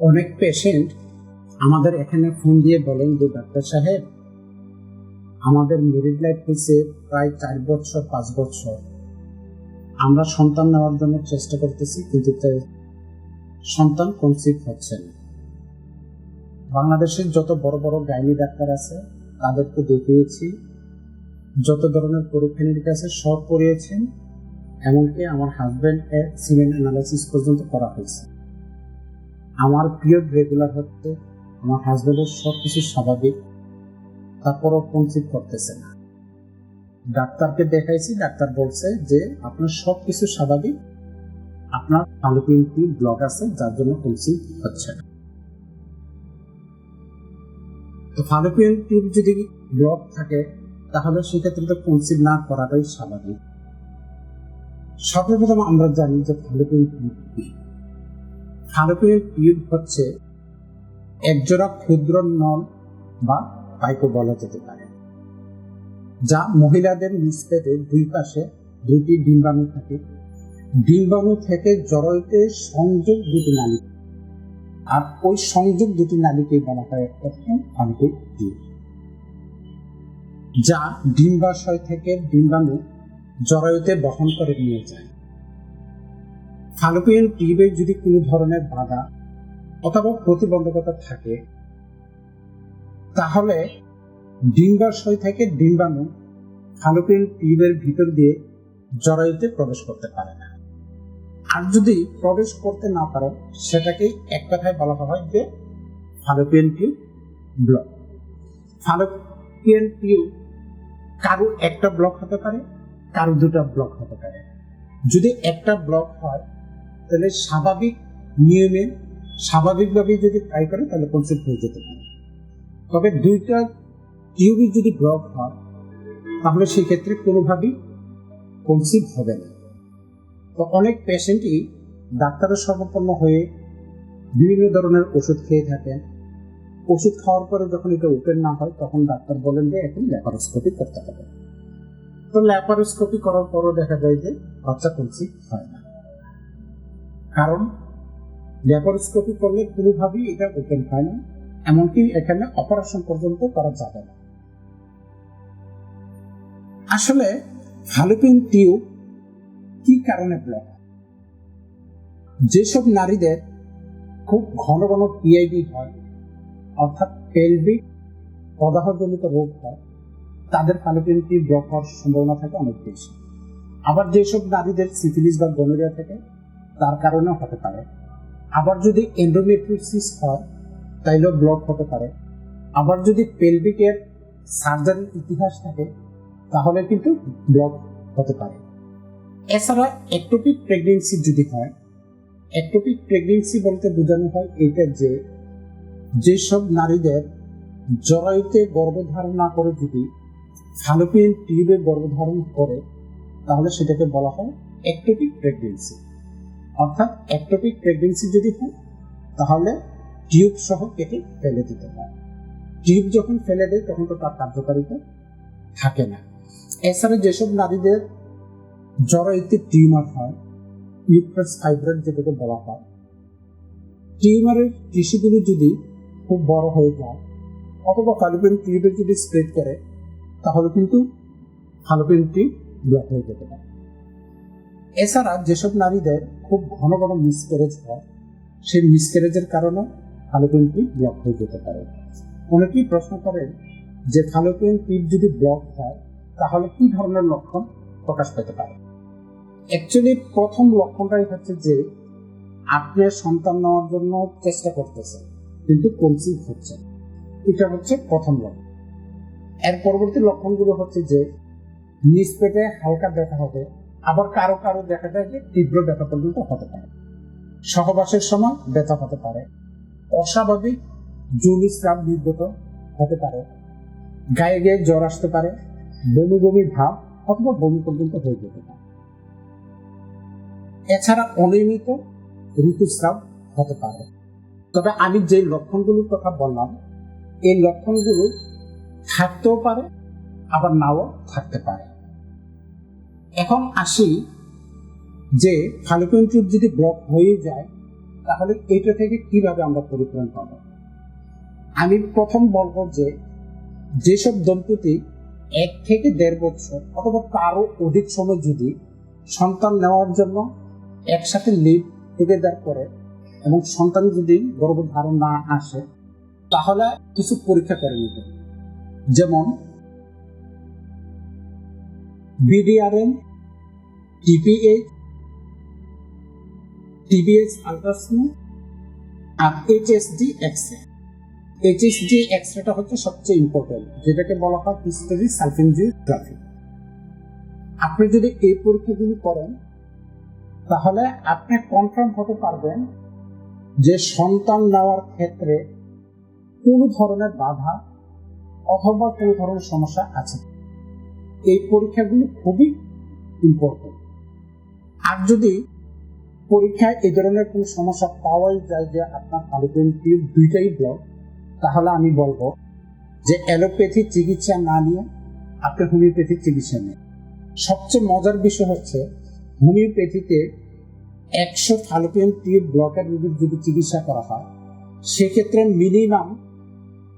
অনেক পেশেন্ট আমাদের এখানে ফোন দিয়ে বলেন যে, ডাক্তার সাহেব, আমাদের মেরিড লাইফ হয়েছে প্রায় চার বছর, পাঁচ বছর। আমরা সন্তান নেওয়ার জন্য চেষ্টা করতেছি, কিন্তু সন্তান কনসিভ হচ্ছে না। বাংলাদেশের যত বড় বড় গাইনি ডাক্তার আছে, তাদেরকে দেখিয়েছি। যত ধরনের পরীক্ষা নিরীক্ষা আছে, সব করিয়েছেন। এমনকি আমার হাজব্যান্ড সিমেন্ট অ্যানালাইসিস পর্যন্ত করা হয়েছে। আমার পিরিয়ড রেগুলার হচ্ছে আমার হাজব্যান্ডের সব কিছু স্বাভাবিক, তারপরও কনসিভ করতেছে না। ডাক্তারকে দেখাইছি, ডাক্তার বলছে যে আপনার সব কিছু স্বাভাবিক, আপনার টিউব ব্লক আছে, যার জন্য কনসিভ হচ্ছে না। তো ফালোপিয়ান টিউব যদি ব্লক থাকে, তাহলে সেক্ষেত্রে তো কনসিভ না করাটাই স্বাভাবিক। সর্বপ্রথম আমরা জানি যে ফালোপিয়ান টিউব ফালোপিয়ান টিউব হচ্ছে একজোড়া ক্ষুদ্র নল বা পাইপও বলা যেতে পারে, যা মহিলাদের নিষ্পেটে দুই পাশে দুটি ডিম্বাণু থাকে। ডিম্বাণু থেকে জড়ইতে সংযোগ দুটি নালী আর ওই সংযোগ দুটি নালীকে বলা হয় একটা ফালোপিয়ান টিউব, যা ডিম্বাশয় থেকে ডিম্বাণু জরায়ুতে বহন করে নিয়ে যায়। ফালোপিয়ান টিউবে যদি কোনো ধরনের বাধা অথবা প্রতিবন্ধকতা থাকে, তাহলে ডিম্বাশয় থেকে ডিম্বাণু ফালোপিয়ান টিউবের ভিতর দিয়ে জরায়ুতে প্রবেশ করতে পারে না। আর যদি প্রবেশ করতে না পারে, সেটাকে এক কথায় বলা হয় যে fallopian tube block. Fallopian tube কারও একটা ব্লক হতে পারে, কারও দুটা ব্লক হতে পারে। যদি একটা ব্লক হয় তাহলে স্বাভাবিক নিয়মে স্বাভাবিকভাবে যদি ট্রাই করে, তাহলে কনসেপ্ট হয়ে যেতে পারে। তবে দুইটা টিউবই যদি ব্লক হয়, তাহলে সেই ক্ষেত্রে কোনোভাবেই কনসিভ হবে না। তো অনেক পেশেন্টই ডাক্তারের সর্বপন্ন হয়ে বিভিন্ন ধরনের ওষুধ খেয়ে থাকেন। ওষুধ খাওয়ার পরে যখন এটা ওপেন না হয়, তখন ডাক্তার বলেন যে এখন ল্যাপারোস্কোপি করতে হবে। তো ল্যাপারোস্কোপি করার পরও দেখা যায় যে বাচ্চা কনসিভ হয় না। কারণ ল্যাপারোস্কোপি করলে কোনোভাবেই এটা ওপেন হয় না, এমনকি এখানে অপারেশন পর্যন্ত করা যাবে না। আসলে ফালোপিন টিউব কি কারণে ব্লক যেসব নারীদের খুব ঘন ঘন পিআইডি হয়, অর্থাৎ পেলভিক প্রদাহজনিত রোগ হয়, তাদের ফালোপিন টিউব ব্লক হওয়ার সম্ভাবনা থাকে অনেক বেশি। আবার যেসব নারীদের সিফিলিস বা গনোরিয়া থাকে তার কারণেও হতে পারে। আবার যদি এন্ডোমেট্রিসিস হয়, তাইলেও ব্লক হতে পারে। আবার যদি পেলভিকের সার্জারির ইতিহাস থাকে, তাহলে কিন্তু ব্লক হতে পারে। এছাড়া একটোপিক প্রেগনেন্সি যদি হয় একটোপিক প্রেগনেন্সি বলতে বোঝানো হয় এটা যে, যেসব নারীদের জরায়ুতে গর্ভধারণ না করে যদি ফালোপিয়ান টিউবে গর্ভধারণ করে, তাহলে সেটাকে বলা হয় একটোপিক প্রেগনেন্সি অর্থাৎ একটোপিক প্রেগনেন্সি যদি হয়, তাহলে টিউব সহ কেটে ফেলে দিতে হয়। টিউব যখন ফেলে দেয়, তখন তো তার কার্যকারিতা থাকে না। এছাড়া যেসব নারীদের জরায়ুতে টিউমার হয় ইউট্রাস ফাইব্রয়েড যেটাকে বলা হয়, টিউমারের টিস্যুগুলি যদি খুব বড় হয়ে যায়, অথবা ফালোপিয়ান টিউবে যদি স্প্রেড করে, তাহলে কিন্তু ফালোপিয়ান টিউব ব্লক হয়ে যেতে পারে। এছাড়া যেসব নারীদের খুব ঘন ঘন মিসক্যারেজ হয়, সেই মিসক্যারেজের কারণে ফালোপিয়ান টিউব ব্লক হয়ে যেতে পারে। অনেকেই প্রশ্ন করেন যে ফালোপিয়ান টিউব যদি ব্লক হয়, তাহলে কি ধরনের লক্ষণ প্রকাশ পেতে পারে? অ্যাকচুয়ালি প্রথম লক্ষণটাই হচ্ছে যে, আপনি সন্তান নেওয়ার জন্য চেষ্টা করতেছেন, কিন্তু কনসিভ হচ্ছে এটা হচ্ছে প্রথম লক্ষণ। এর পরবর্তী লক্ষণগুলো হচ্ছে যে, নিজ পেটে হালকা ব্যথা হবে আবার কারও কারও দেখা যায় যে তীব্র ব্যথা পর্যন্ত হতে পারে। সহবাসের সময় ব্যথা হতে পারে। অস্বাভাবিক জুলি স্রাব নির্গত হতে পারে। গায়ে গায়ে জ্বর আসতে পারে। বমি বমি ভাব অথবা বমি পর্যন্ত হয়ে যেতে পারে। এছাড়া অনিয়মিত ঋতুস্রাব হতে পারে। তবে আমি যে লক্ষণগুলোর কথা বললাম, এই লক্ষণগুলো থাকতেও পারে, আবার নাও থাকতে পারে। এখন আসি যে ফালোপিয়ান টিউব যদি ব্লক হয়ে যায়, তাহলে এটা থেকে কীভাবে আমরা পরিত্রাণ পাবো আমি প্রথম বলব যে যেসব দম্পতি এক থেকে দেড় বছর অথবা তারও অধিক সময় যদি সন্তান নেওয়ার জন্য একসাথে লিভ টুগেদার করে এবং সন্তান যদি গর্ভধারণ না আসে, তাহলে কিছু পরীক্ষা করে নিতে। যেমন বিডিআরএম টিপিএইচ টিবিএস আলট্রাসাউন্ড আর এইচএসডি এক্সরে এইচএসডি এক্সরেটা হচ্ছে সবচেয়ে ইম্পর্টেন্ট যেটাকে বলা হয় হিস্টোরি সালফেনজিওগ্রাফি আপনি যদি এই পরীক্ষাগুলি করেন, তাহলে আপনি কনফার্ম হতে পারবেন যে সন্তান নেওয়ার ক্ষেত্রে কোনো ধরনের বাধা অথবা কোনো ধরনের সমস্যা আছে এই পরীক্ষাগুলি খুবই ইম্পর্টেন্ট আর যদি পরীক্ষায় এ ধরনের কোনো সমস্যা পাওয়াই যায় যে আপনার টিউব দুইটাই ব্লক তাহলে আমি বলব যে অ্যালোপ্যাথি চিকিৎসা না নিয়ে আপনি হোমিওপ্যাথি চিকিৎসা নিন। সবচেয়ে মজার বিষয় হচ্ছে হোমিওপ্যাথিতে একশো ফালুপিয়ান টিউব ব্লকের রোগীর যদি চিকিৎসা করা হয়, সেক্ষেত্রে মিনিমাম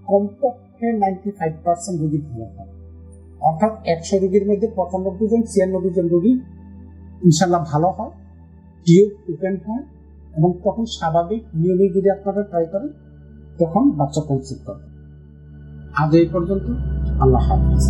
কমপক্ষে নাইনটি ফাইভ পার্সেন্ট রোগী ভালো হয়। অর্থাৎ একশো রোগীর মধ্যে পঁচানব্বই জন, ছিয়ানব্বই জন রোগী ইনশাল্লাহ ভালো হয় টিউব ওপেন হয় এবং তখন স্বাভাবিক নিয়মে যদি আপনারা ট্রাই করেন, তখন বাচ্চা পৌঁছে করে আজ এই পর্যন্ত, আল্লাহ হাফিজ।